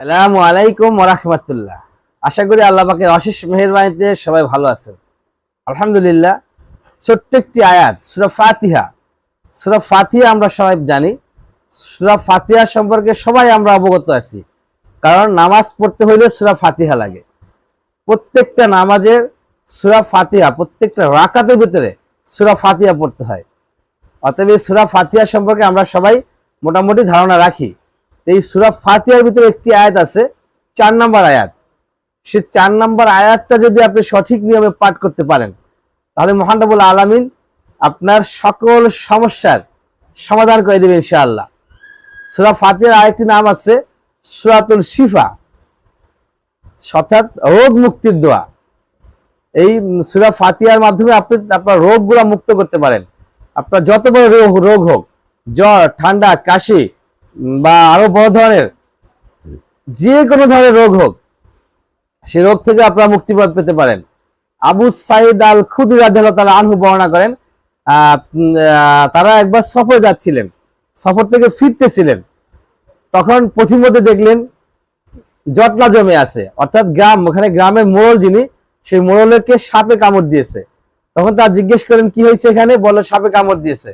আসসালামু আলাইকুম ওরহমতুল্লাহ আশা করি আল্লাহ পাকের অশেষ মেহরবানিতে সবাই ভালো আছেন। আলহামদুলিল্লাহ ছোট্ট একটি আয়াত, সুরা ফাতিহা। সুরা ফাতিহা আমরা সবাই জানি। সুরা ফাতিহা সম্পর্কে সবাই আমরা অবগত আছি। কারণ নামাজ পড়তে হইলে সুরা ফাতিহা লাগে। প্রত্যেকটা নামাজের সুরা ফাতিহা, প্রত্যেকটা রাকাতের ভিতরে সুরা ফাতিহা পড়তে হয়। অতএব এই সুরা ফাতিহা সম্পর্কে আমরা সবাই মোটামুটি ধারণা রাখি। এই সুরা ফাতিহার ভিতরে একটি আয়াত আছে, চার নম্বর আয়াত। সে চার নম্বর আয়াতটা যদি আপনি সঠিক নিয়মে পাঠ করতে পারেন, তাহলে মহানবুল আলামিন আপনার সকল সমস্যার সমাধান করে দেবে ইনশাআল্লাহ। সুরা ফাতিহার আরেকটি নাম আছে, সুরাতুল শিফা। অর্থাৎ রোগ মুক্তির দোয়া। এই সুরা ফাতিহার মাধ্যমে আপনি আপনার রোগগুলা মুক্ত করতে পারেন। আপনার যত বড় রোগ হোক, জ্বর, ঠান্ডা, কাশি বা আরও বড় ধরনের, যে কোনো ধরনের রোগ হোক, সে রোগ থেকে আপনারা মুক্তি পা- পেতে পারেন। আবু সাইদ আল রাদিয়াল্লাহু তাআলা আনহু বর্ণনা করেন তারা একবার সফর যাচ্ছিলেন, সফর থেকে ফিরতেছিলেন। তখন পথিমধ্যে দেখলেন জটলা জমে আছে, অর্থাৎ গ্রাম, ওখানে গ্রামের মোড়ল যিনি, সেই মোড়লেরকে সাপে কামড় দিয়েছে। তখন তার জিজ্ঞেস করেন, কি হয়েছে এখানে? বলল, সাপে কামড় দিয়েছে।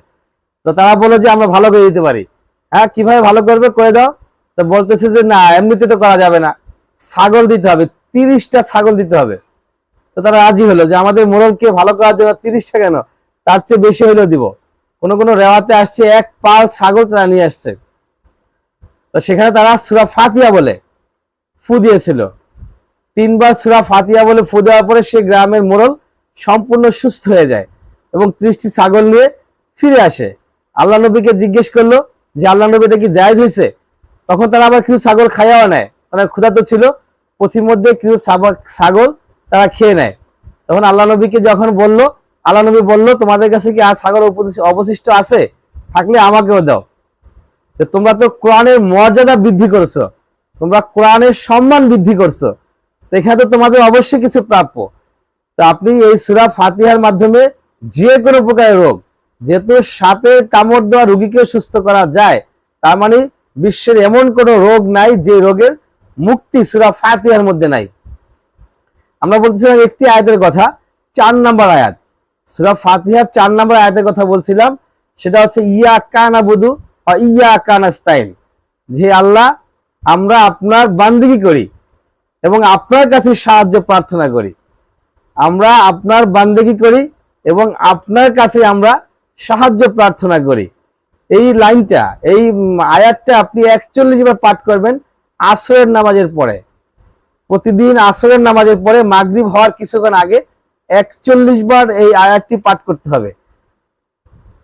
তো তারা বলল যে, আমরা ভালো করে দিতে পারি। হ্যাঁ কীভাবে ভালো করবে করে দাও। তো বলতেছে যে, না, এমনিতে তো করা যাবে না। ছাগল দিতে হবে, তিরিশটা ছাগল দিতে হবে। তো তারা রাজি হলো যে, আমাদের মোড়লকে ভালো করার জন্য তিরিশটা কেন? তার চেয়ে বেশি হইলেও দিব। কোন কোন রেওয়াতে আসছে, এক পাল ছাগল তারা নিয়ে আসছে। তো সেখানে তারা সুরা ফাতিয়া বলে ফু দিয়েছিল। তিনবার সুরা ফাতিয়া বলে ফু দেওয়ার পরে সে গ্রামের মোড়ল সম্পূর্ণ সুস্থ হয়ে যায় এবং ত্রিশটি ছাগল নিয়ে ফিরে আসে। আল্লাহ নবীকে জিজ্ঞেস করল যে আল্লাহ নবী এটা কি জায়েজ হয়েছে তখন তারা আবার কিছু ছাগল খাইয়াও নেয়। মানে ক্ষুধার্ত ছিল, পথিমধ্যে কিছু ছাগল তারা খেয়ে নেয়। তখন আল্লাহ নবীকে যখন বলল, আল্লাহ নবী বলল, তোমাদের কাছে কি আর ছাগল অবশিষ্ট আছে? থাকলে আমাকেও দাও। তোমরা তো কোরআনের মর্যাদা বৃদ্ধি করছ, তোমরা কোরআনের সম্মান বৃদ্ধি করছ। এখানে তো তোমাদের অবশ্যই কিছু প্রাপ্য। তো আপনি এই সুরা ফাতিহার মাধ্যমে যে কোনো প্রকারের রোগ যেহেতু সাপের কামড় দেওয়া রোগীকে সুস্থ করা যায়, তার মানে বিশ্বের এমন কোনো রোগ নাই যে রোগের মুক্তি সুরা ফাতিহার মধ্যে নাই। আমরা বলতেছিলাম একটি আয়াতের কথা, চার নাম্বার আয়াত। সুরা ফাতিহার চার নাম্বার আয়াতের কথা বলছিলাম, সেটা হচ্ছে, ইয়া কানা বুধু ইয়া কানাস্তাইন যে আল্লাহ আমরা আপনার বান্দিগি করি এবং আপনার কাছে সাহায্য প্রার্থনা করি। আমরা আপনার বান্দেগি করি এবং আপনার কাছে আমরা সাহায্য প্রার্থনা করি। এই লাইনটা, এই আয়াতটা আপনি একচল্লিশ বার পাঠ করবেন আশ্রয়ের নামাজের পরে। প্রতিদিন আসরের নামাজের পরে মাগরিব হওয়ার কিছুক্ষণ আগে একচল্লিশ বার এই আয়াতটি পাঠ করতে হবে।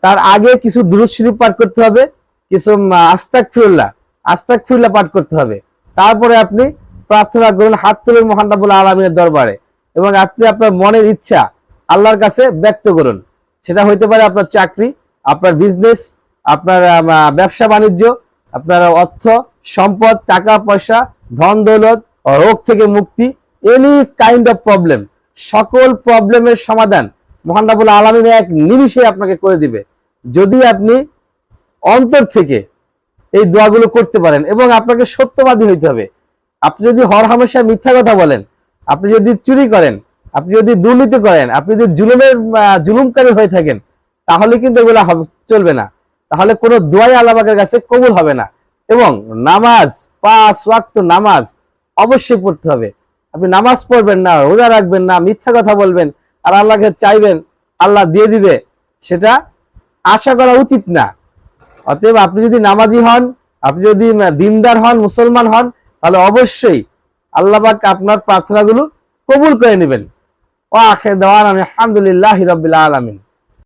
তার আগে কিছু দুরুদ শরীফ পাঠ করতে হবে, কিছু আস্তাক ফিরুল্লাহ আস্তাক ফিরুল্লাহ পাঠ করতে হবে। তারপরে আপনি প্রার্থনা করুন, হাত তুলুন মহানবুল আলমিনের দরবারে এবং আপনি আপনার মনের ইচ্ছা আল্লাহর কাছে ব্যক্ত করুন। সেটা হইতে পারে আপনার চাকরি, আপনার বিজনেস আপনার ব্যবসা বাণিজ্য, আপনার অর্থ, সম্পদ, টাকা, পয়সা, ধন, দৌলত, রোগ থেকে মুক্তি এনি কাইন্ড অফ প্রবলেম সকল প্রবলেমের সমাধান মহানবুল আলমিন এক নিমিষে আপনাকে করে দিবে। যদি আপনি অন্তর থেকে এই দোয়াগুলো করতে পারেন এবং আপনাকে সত্যবাদী হইতে হবে। আপনি যদি হর হামেশা মিথ্যা কথা বলেন, আপনি যদি চুরি করেন আপনি যদি দুর্নীতি করেন, আপনি যদি জুলুমের জুলুমকারী হয়ে থাকেন, তাহলে কিন্তু এগুলো চলবে না। তাহলে কোনো দোয়াই আল্লাহের কাছে কবুল হবে না। এবং নামাজ, পাঁচ ওয়াক্ত নামাজ অবশ্যই পড়তে হবে। আপনি নামাজ পড়বেন না, রোজা রাখবেন না, মিথ্যা কথা বলবেন, আর আল্লাহকে চাইবেন, আল্লাহ দিয়ে দিবে, সেটা আশা করা উচিত না। অতএব আপনি যদি নামাজি হন, আপনি যদি দিনদার হন, মুসলমান হন, তাহলে অবশ্যই আল্লাহ আপনার প্রার্থনাগুলো কবুল করে নেবেন। ও আখের দেওয়ান আলহামদুলিল্লাহ রবিল্লা আলমিন।